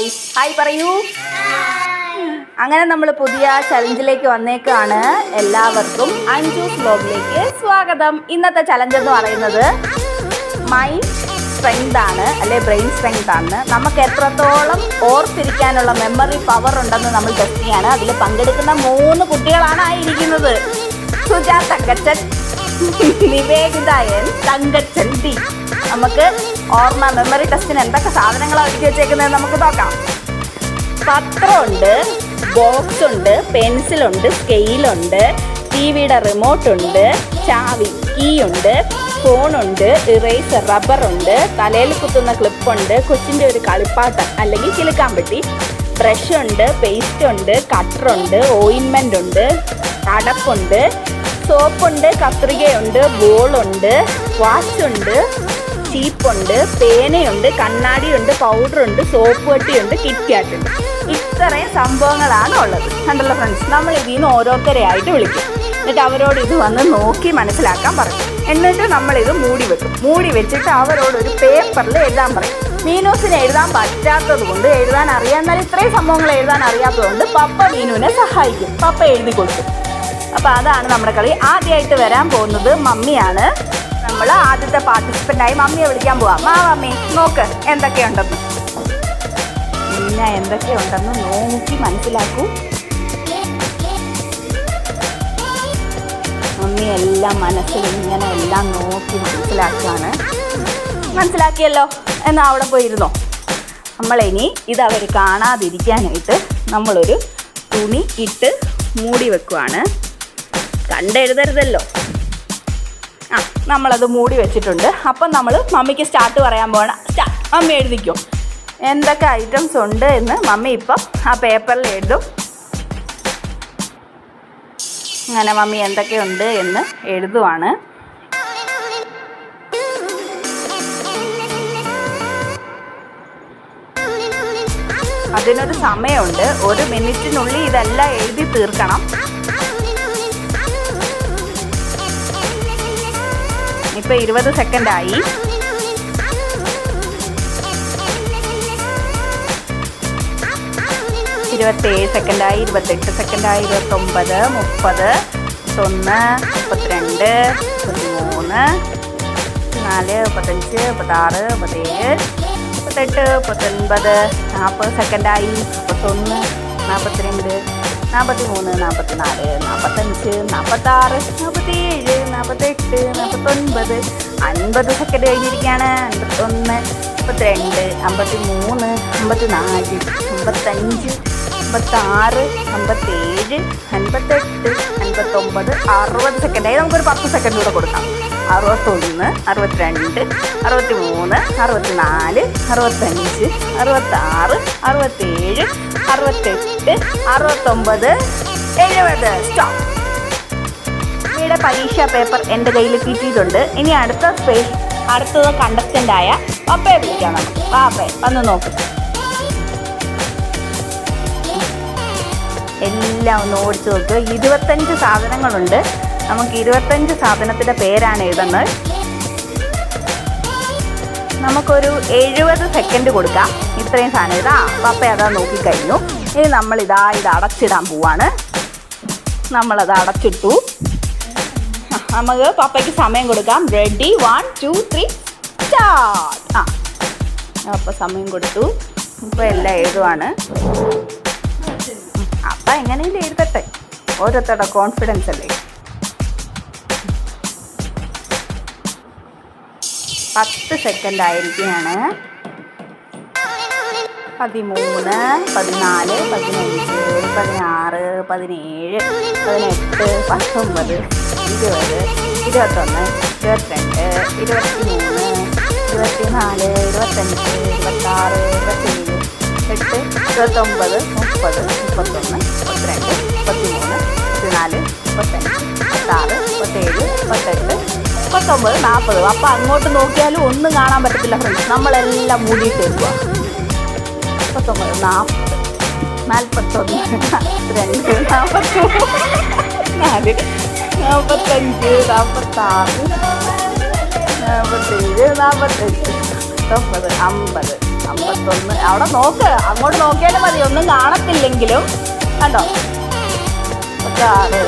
Hi hi പറയൂ. അങ്ങനെ നമ്മൾ പുതിയ ചലഞ്ചിലേക്ക് വന്നേക്കാണ്. എല്ലാവർക്കും അഞ്ചു ബ്ലോഗിലേക്ക് സ്വാഗതം. ഇന്നത്തെ ചലഞ്ച് എന്ന് പറയുന്നത് മൈൻഡ് സ്ട്രെങ്ത് ആണ് അല്ലെ ബ്രെയിൻ സ്ട്രെങ്ത് ആണ്. നമുക്ക് എത്രത്തോളം ഓർത്തിരിക്കാനുള്ള മെമ്മറി പവർ ഉണ്ടെന്ന് നമ്മൾ ടെസ്റ്റ് ചെയ്യാണ്. അതിൽ പങ്കെടുക്കുന്ന മൂന്ന് കുട്ടികളാണ് ആയിരിക്കുന്നത്. സുജാ തങ്കച്ചൻ വിവേകിതായൻ തങ്കച്ചൻ ഡി. നമുക്ക് ഓർമ്മ മെമ്മറി ടെസ്റ്റിന് എന്തൊക്കെ സാധനങ്ങളാണ് ഒരുക്കി വെച്ചേക്കുന്നത് നമുക്ക് നോക്കാം. പത്രമുണ്ട് ബോക്സ് ഉണ്ട് പെൻസിലുണ്ട് സ്കെയിലുണ്ട് ടി വിയുടെ റിമോട്ട് ഉണ്ട് ചാവി കീ ഉണ്ട് ഫോണുണ്ട് ഇറേസർ റബ്ബറുണ്ട് തലയിൽ കുത്തുന്ന ക്ലിപ്പുണ്ട് കൊച്ചിന്റെ ഒരു കളിപ്പാട്ടം അല്ലെങ്കിൽ കിലുക്കാൻ പെട്ടി ബ്രഷ് ഉണ്ട് പേസ്റ്റ് ഉണ്ട് കട്ടറുണ്ട് ഓയിൻമെന്റ് ഉണ്ട് അടപ്പുണ്ട് സോപ്പുണ്ട് കത്രികയുണ്ട് ബോളുണ്ട് വാച്ചുണ്ട് ചീപ്പുണ്ട് പേനയുണ്ട് കണ്ണാടിയുണ്ട് പൗഡറുണ്ട് സോപ്പ് പെട്ടിയുണ്ട് കിറ്റ്കാറ്റ് ഉണ്ട് ഇത്രയും സംഭവങ്ങളാണ് ഉള്ളത്. കണ്ടല്ലോ ഫ്രണ്ട്സ് നമ്മൾ ഇതിൽ നിന്ന് ഓരോരുത്തരെ ആയിട്ട് വിളിക്കും. എന്നിട്ട് അവരോട് ഇത് വന്ന് നോക്കി മനസ്സിലാക്കാൻ പറയും. എന്നിട്ട് നമ്മളിത് മൂടി വെക്കും. മൂടി വെച്ചിട്ട് അവരോട് ഒരു പേപ്പറിൽ എഴുതാൻ പറയും. മീനൂസിന് എഴുതാൻ പറ്റാത്തത് കൊണ്ട് എഴുതാൻ അറിയാന്നാൽ ഇത്രയും സംഭവങ്ങൾ എഴുതാൻ അറിയാത്തത് കൊണ്ട് പപ്പ മീനുവിനെ സഹായിക്കും. പപ്പ എഴുതി കൊടുക്കും. അപ്പോൾ അതാണ് നമ്മുടെ കളി. ആദ്യമായിട്ട് വരാൻ പോകുന്നത് മമ്മിയാണ്. നമ്മൾ ആദ്യത്തെ പാർട്ടിസിപ്പന്റായി മമ്മിയെ വിളിക്കാൻ പോവാം. മാ മമ്മി നോക്ക് എന്തൊക്കെയുണ്ടെന്ന്. പിന്നെ എന്തൊക്കെയുണ്ടെന്ന് നോക്കി മനസ്സിലാക്കൂ. മമ്മി എല്ലാം മനസ്സിൽ ഇങ്ങനെ എല്ലാം നോക്കി മനസ്സിലാക്കുകയാണ് മനസ്സിലാക്കിയല്ലോ? എന്നാൽ അവിടെ പോയിരുന്നോ നമ്മളിനി ഇത് അവർ കാണാതിരിക്കാനായിട്ട് നമ്മളൊരു തുണി ഇട്ട് മൂടി വെക്കുവാണ്. കണ്ടെഴുതരുതല്ലോ. ആ നമ്മളത് മൂടി വെച്ചിട്ടുണ്ട്. അപ്പം നമ്മൾ മമ്മിക്ക് സ്റ്റാർട്ട് പറയാൻ പോകണം സ്റ്റാർട്ട് മമ്മി എഴുതിക്കും. എന്തൊക്കെ ഐറ്റംസ് ഉണ്ട് എന്ന് മമ്മി ഇപ്പം ആ പേപ്പറിൽ എഴുതും. അങ്ങനെ മമ്മി എന്തൊക്കെയുണ്ട് എന്ന് എഴുതുവാണ്. അതിനൊരു സമയമുണ്ട്. ഒരു മിനിറ്റിനുള്ളിൽ ഇതെല്ലാം എഴുതി തീർക്കണം. ഇപ്പൊ ഇരുപത് സെക്കൻഡ് ആയി ഇരുപത്തേഴ് സെക്കൻഡായി ഇരുപത്തെട്ട് സെക്കൻഡായി ഇരുപത്തൊമ്പത് മുപ്പത് മുപ്പത്തൊന്ന് മുപ്പത്തിരണ്ട് മുപ്പത്തിമൂന്ന് നാല് മുപ്പത്തഞ്ച് മുപ്പത്താറ് മുപ്പത്തേഴ് മുപ്പത്തെട്ട് മുപ്പത്തൊൻപത് നാൽപ്പത് സെക്കൻഡായി മുപ്പത്തൊന്ന് നാൽപ്പത്തിരണ്ട് നാൽപ്പത്തി മൂന്ന് നാൽപ്പത്തി നാല് നാൽപ്പത്തഞ്ച് നാൽപ്പത്താറ് നാൽപ്പത്തിയേഴ് നാൽപ്പത്തെട്ട് നാൽപ്പത്തൊൻപത് അൻപത് സെക്കൻഡ് കഴിഞ്ഞിരിക്കുകയാണ്. അൻപത്തൊന്ന് അമ്പത്തിരണ്ട് അമ്പത്തി മൂന്ന് അമ്പത്തി നാല് അമ്പത്തഞ്ച് അമ്പത്താറ് അമ്പത്തേഴ് അൻപത്തെട്ട് അൻപത്തൊമ്പത് അറുപത് സെക്കൻഡായി നമുക്കൊരു പത്ത് സെക്കൻഡ് കൂടെ കൊടുക്കാം. അറുപത്തൊന്ന് അറുപത്തിരണ്ട് അറുപത്തി മൂന്ന് അറുപത്തിനാല് അറുപത്തഞ്ച് അറുപത്താറ് അറുപത്തേഴ് അറുപത്തെട്ട് അറുപത്തൊമ്പത് എഴുപത്. സ്റ്റോപ്പ് ഇവിടെ പരീക്ഷാ പേപ്പർ എന്റെ കയ്യിൽ കിട്ടിയിട്ടുണ്ട്. ഇനി അടുത്ത സ്പേസ് അടുത്തത് കണ്ടസ്റ്റന്റായ അപ്പയെ വിളിക്കാം നമുക്ക്. അപ്പയെ വന്ന് നോക്കുക എല്ലാം ഒന്ന് ഓടിച്ചു നോക്കുക ഇരുപത്തഞ്ച് സാധനങ്ങളുണ്ട്. നമുക്ക് ഇരുപത്തഞ്ച് സാധനത്തിന്റെ പേരാണ് എഴുതുന്നത്. നമുക്കൊരു എഴുപത് സെക്കൻഡ് കൊടുക്കാം. ഇത്രയും സാധനം ഇതാ. പപ്പ അതാ നോക്കിക്കഴിഞ്ഞു. ഇനി നമ്മളിതാ ഇത് അടച്ചിടാൻ പോവാണ്. നമ്മളത് അടച്ചിട്ടു. നമുക്ക് പപ്പയ്ക്ക് സമയം കൊടുക്കാം. Ready one two three start ആ. അപ്പം സമയം കൊടുത്തു. ഇപ്പം എല്ലാം എഴുതുവാണ്. അപ്പം എങ്ങനെയും എഴുതട്ടെ. ഓരോരുത്തരുടെ കോൺഫിഡൻസ് അല്ലേ? പത്ത് സെക്കൻഡ് ആയിരിക്കുകയാണ്. പതിമൂന്ന് പതിനാല് പതിനഞ്ച് പതിനാറ് പതിനേഴ് പതിനെട്ട് പത്തൊമ്പത് ഇരുപത് ഇരുപത്തൊന്ന് ഇരുപത്തിരണ്ട് ഇരുപത്തി മൂന്ന് ഇരുപത്തി ഇരുപത്തിനാല് ഇരുപത്തഞ്ച് ഇരുപത്താറ് ഇരുപത്തേഴ് എട്ട് ഇരുപത്തൊമ്പത് മുപ്പത് മുപ്പത്തൊന്ന് മുപ്പത്തിരണ്ട് മുപ്പത്തിമൂന്ന് മുപ്പത്തിനാല് മുപ്പത്തഞ്ച് മുപ്പത്താറ് മുപ്പത്തേഴ് മുപ്പത്തെട്ട് മുപ്പത്തൊമ്പത് നാൽപ്പത് അപ്പം അങ്ങോട്ട് നോക്കിയാലും ഒന്നും കാണാൻ പറ്റത്തില്ല ഫ്രണ്ട്സ് നമ്മളെല്ലാം മൂടിയിട്ട് വെക്കുക മുപ്പത്തൊമ്പത് നാൽപ്പത് നാൽപ്പത്തൊന്ന് രണ്ട് നാൽപ്പത്തി നാല്. നാൽപ്പത്തഞ്ച് നാൽപ്പത്താറ് നാൽപ്പത്തേഴ് നാൽപ്പത്തെട്ട് നാൽപ്പത്തൊമ്പത് അമ്പത്. അമ്പത്തൊന്ന്. അവിടെ നോക്ക്. അങ്ങോട്ട് നോക്കിയാലും മതി. ഒന്നും കാണത്തില്ലെങ്കിലും. കണ്ടോ? അമ്പത്താറ്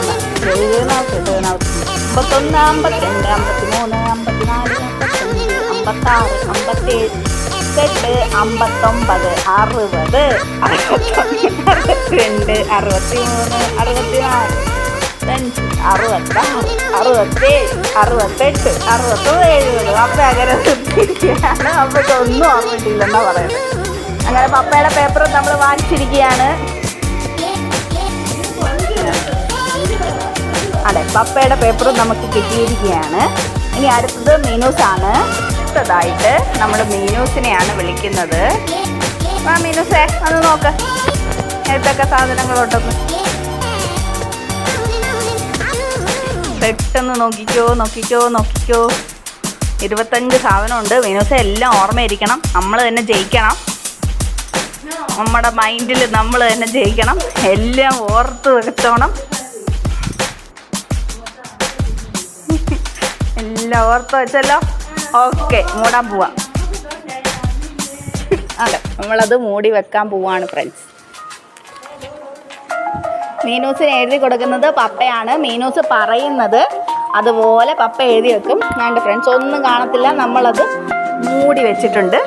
എഴുപതിനായിരത്തി എഴുപതിനായിരത്തി അമ്പത്തൊന്ന് അമ്പത്തിരണ്ട് അമ്പത്തിമൂന്ന് അമ്പത്തിനാല് അമ്പത്തഞ്ച് അമ്പത്താറ് അമ്പത്തേഴ് അമ്പത്തെട്ട് അമ്പത്തൊമ്പത് അറുപത് അറുപത്തിരണ്ട് അറുപത്തി മൂന്ന് അറുപത്തിനാല് അഞ്ച് അറുപത്താറ് അറുപത്തേഴ് അറുപത്തെട്ട് അറുപത്തൊന്ന് എഴുപത്. അപ്പ അങ്ങനെ പപ്പയ്ക്ക് ഒന്നും ഓർമ്മയിട്ടില്ലെന്നാ പറയുന്നത് അങ്ങനെ പപ്പയുടെ പേപ്പർ നമ്മൾ വാങ്ങിച്ചിരിക്കുകയാണ്. അതെ പപ്പയുടെ പേപ്പറും നമുക്ക് കിട്ടിയിരിക്കുകയാണ്. ഇനി അടുത്തത് മീനൂസ് ആണ്. അടുത്തതായിട്ട് നമ്മൾ മീനൂസിനെയാണ് വിളിക്കുന്നത്. ആ മീനൂസേ ഒന്ന് നോക്ക്. ഏതൊക്കെ സാധനങ്ങളുണ്ടെന്ന് പെട്ടെന്ന് നോക്കിക്കോ നോക്കിക്കോ നോക്കിക്കോ. ഇരുപത്തഞ്ച് സാധനമുണ്ട്. മീനൂസെ എല്ലാം ഓർമ്മയിരിക്കണം. നമ്മൾ തന്നെ ജയിക്കണം. നമ്മുടെ മൈൻഡിൽ നമ്മൾ തന്നെ ജയിക്കണം. എല്ലാം ഓർത്ത് വെച്ചോണം. എല്ലാം ഓർത്ത് വെച്ചല്ലോ? ഓക്കെ മൂടാൻ പോവാ. അതെ നമ്മളത് മൂടി വെക്കാൻ പോവാണ് ഫ്രണ്ട്സ് മീനൂസിന് എഴുതി കൊടുക്കുന്നത് പപ്പയാണ്. മീനൂസ് പറയുന്നത് അതുപോലെ പപ്പ എഴുതി വെക്കും. വേണ്ട ഫ്രണ്ട്സ് ഒന്നും കാണത്തില്ല. നമ്മളത് മൂടി വെച്ചിട്ടുണ്ട്.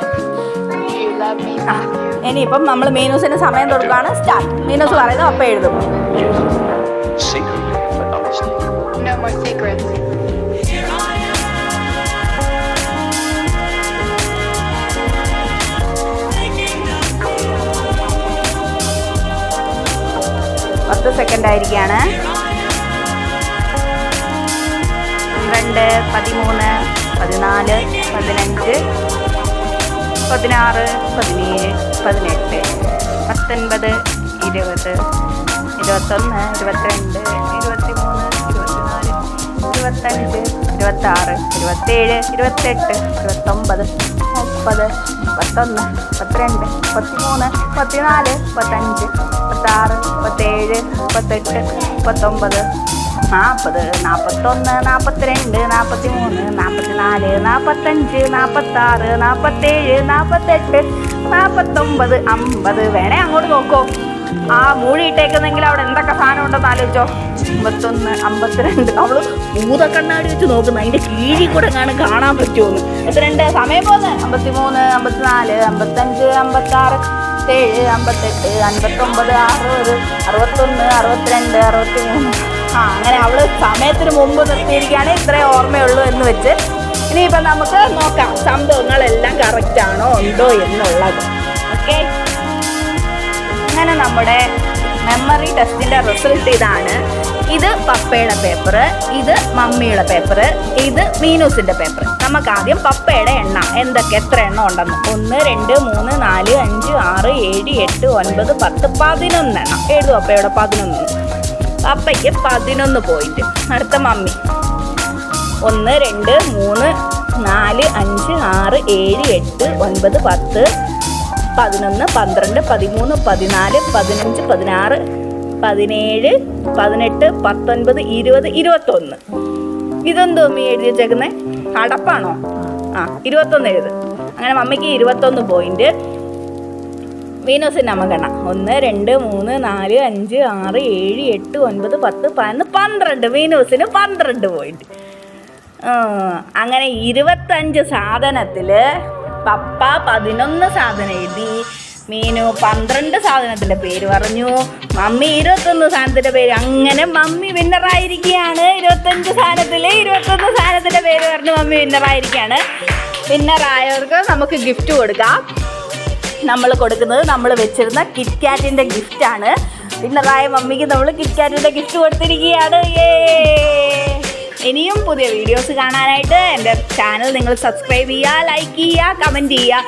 ഇനിയിപ്പം നമ്മൾ മീനൂസിന് സമയം കൊടുക്കുകയാണ് സ്റ്റാർട്ട് മീനൂസ് പറയുന്നത് പപ്പ എഴുതും. No more secrets. സെക്കൻഡ് ആയിരിക്കുകയാണ് പന്ത്രണ്ട് പതിമൂന്ന് പതിനാല് പതിനഞ്ച് പതിനാറ് പതിനേഴ് പതിനെട്ട് പത്തൊൻപത് ഇരുപത് ഇരുപത്തൊന്ന് ഇരുപത്തിരണ്ട് ഇരുപത്തിമൂന്ന് ഇരുപത്തിനാല് ഇരുപത്തഞ്ച് ഇരുപത്താറ് ഇരുപത്തേഴ് ഇരുപത്തെട്ട് ഇരുപത്തൊമ്പത്. മുപ്പത് പത്തൊന്ന് പത്തിരണ്ട് പത്തിമൂന്ന് പത്തിനാല് പത്തഞ്ച് പത്താറ് പത്തേഴ് പത്തെട്ട് പത്തൊമ്പത് നാൽപ്പത് നാൽപ്പത്തൊന്ന് നാൽപ്പത്തിരണ്ട് നാൽപ്പത്തി നാൽപ്പത്തിനാല് നാൽപ്പത്തഞ്ച് നാൽപ്പത്താറ് നാൽപ്പത്തേഴ് നാൽപ്പത്തെട്ട് നാൽപ്പത്തൊമ്പത് അമ്പത്. വേണേ അങ്ങോട്ട് നോക്കോ. ആ മൂടിയിട്ടേക്കുന്നെങ്കിൽ അവിടെ എന്തൊക്കെ സാധനം ഉണ്ടെന്ന് ആലോചിച്ചോ. അമ്പത്തൊന്ന് അമ്പത്തിരണ്ട്. അവൾ ഭൂതക്കണ്ണാടി വെച്ച് നോക്കുന്നു. അതിന്റെ കീഴിൽ കൂടെ കാണാൻ കാണാൻ പറ്റുമെന്ന്. അമ്പത്തിരണ്ട് സമയം പോന്ന്. അമ്പത്തിമൂന്ന് അമ്പത്തിനാല് അമ്പത്തഞ്ച് അമ്പത്താറ് ഏഴ് അമ്പത്തെട്ട് അൻപത്തൊമ്പത് അറുപത് അറുപത്തൊന്ന് അറുപത്തിരണ്ട് അറുപത്തി മൂന്ന് ആ അങ്ങനെ അവൾ സമയത്തിന് മുമ്പ് നിർത്തിയിരിക്കുകയാണ്. ഇത്രേ ഓർമ്മയുള്ളൂ എന്ന് വെച്ച്. ഇനിയിപ്പം നമുക്ക് നോക്കാം. സംഭവങ്ങളെല്ലാം കറക്റ്റ് ആണോ ഉണ്ടോ എന്നുള്ളത്. ഓക്കെ അങ്ങനെ നമ്മുടെ മെമ്മറി ടെസ്റ്റിന്റെ റിസൾട്ട് ഇതാണ്. ഇത് പപ്പയുടെ പേപ്പർ ഇത് മമ്മിയുടെ പേപ്പർ ഇത് മീനൂസിന്റെ പേപ്പർ നമുക്ക് ആദ്യം പപ്പയുടെ എണ്ണം എന്തൊക്കെ എത്ര എണ്ണം ഉണ്ടെന്ന്. ഒന്ന് രണ്ട് മൂന്ന് നാല് അഞ്ച് ആറ് ഏഴ് എട്ട് ഒൻപത് പത്ത് പതിനൊന്ന് എണ്ണം. ഏഴ് പപ്പയുടെ പതിനൊന്ന്? പപ്പയ്ക്ക് പതിനൊന്ന് പോയിന്റ് അടുത്ത മമ്മി. ഒന്ന് രണ്ട് മൂന്ന് നാല് അഞ്ച് ആറ് ഏഴ് എട്ട് ഒൻപത് പത്ത് പതിനൊന്ന് പന്ത്രണ്ട് പതിമൂന്ന് പതിനാല് പതിനഞ്ച് പതിനാറ് പതിനേഴ് പതിനെട്ട് പത്തൊൻപത് ഇരുപത് ഇരുപത്തൊന്ന്. ഇതെന്തോ മമ്മി എഴുതി വെച്ചേക്കുന്നേ? അടപ്പാണോ? ആ ഇരുപത്തൊന്ന് എഴുത്. അങ്ങനെ മമ്മിക്ക് ഇരുപത്തൊന്ന് പോയിന്റ് വീനോസിന് നമുക്കെണ്ണ ഒന്ന് രണ്ട് മൂന്ന് നാല് അഞ്ച് ആറ് ഏഴ് എട്ട് ഒൻപത് പത്ത് പതിനൊന്ന് പന്ത്രണ്ട്. വീനോസിന് പന്ത്രണ്ട് പോയിന്റ് അങ്ങനെ ഇരുപത്തഞ്ച് സാധനത്തിൽ പപ്പ പതിനൊന്ന് സാധനം എഴുതി. മീനു പന്ത്രണ്ട് സാധനത്തിന്റെ പേര് പറഞ്ഞു. മമ്മി ഇരുപത്തൊന്ന് സാധനത്തിന്റെ പേര്. അങ്ങനെ മമ്മി വിന്നറായിരിക്കുകയാണ് ഇരുപത്തഞ്ച് സാധനത്തിൽ ഇരുപത്തൊന്ന് സാധനത്തിന്റെ പേര് പറഞ്ഞു മമ്മി വിന്നറായിരിക്കുകയാണ് വിന്നറായവർക്ക് നമുക്ക് ഗിഫ്റ്റ് കൊടുക്കാം. നമ്മൾ കൊടുക്കുന്നത് നമ്മൾ വെച്ചിരുന്ന ആണ്. ഗിഫ്റ്റാണ് വിന്നറായ മമ്മിക്ക് നമ്മൾ കിറ്റ്കാറ്റിന്റെ ഗിഫ്റ്റ് കൊടുത്തിരിക്കുകയാണ്. ഏ ഇനിയും പുതിയ വീഡിയോസ് കാണാനായിട്ട് എന്റെ ചാനൽ നിങ്ങൾ സബ്സ്ക്രൈബ് ചെയ്യുക ലൈക്ക് ചെയ്യുക കമന്റ് ചെയ്യുക.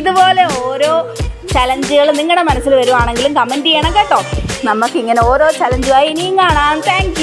ഇതുപോലെ ഓരോ ചലഞ്ചുകൾ നിങ്ങളുടെ മനസ്സിൽ വരുവാണെങ്കിലും കമന്റ് ചെയ്യണം കേട്ടോ. നമുക്കിങ്ങനെ ഓരോ ചലഞ്ചുമായി ഇനിയും കാണാം. താങ്ക്